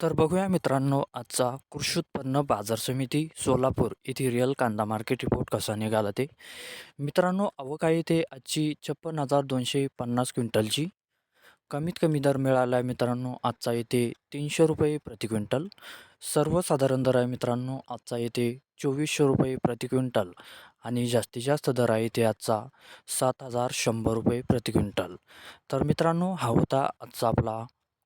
तर बघूया मित्रांनो आजचा कृषी उत्पन्न बाजार समिती सोलापूर येथे रिअल कांदा मार्केट रिपोर्ट कसा निघाला ते. मित्रांनो अवकाळी ते आजची छप्पन हजार दोनशे पन्नास क्विंटलची. कमीत कमी दर मिळाला आहे मित्रांनो आजचा येथे तीनशे रुपये प्रति क्विंटल. सर्वसाधारण दर आहे मित्रांनो आजचा येथे चोवीसशे रुपये प्रति क्विंटल. आणि जास्तीत जास्त दर आहे ते आजचा सात हजार शंभर रुपये प्रति क्विंटल. तर मित्रांनो हा होता आजचा आपला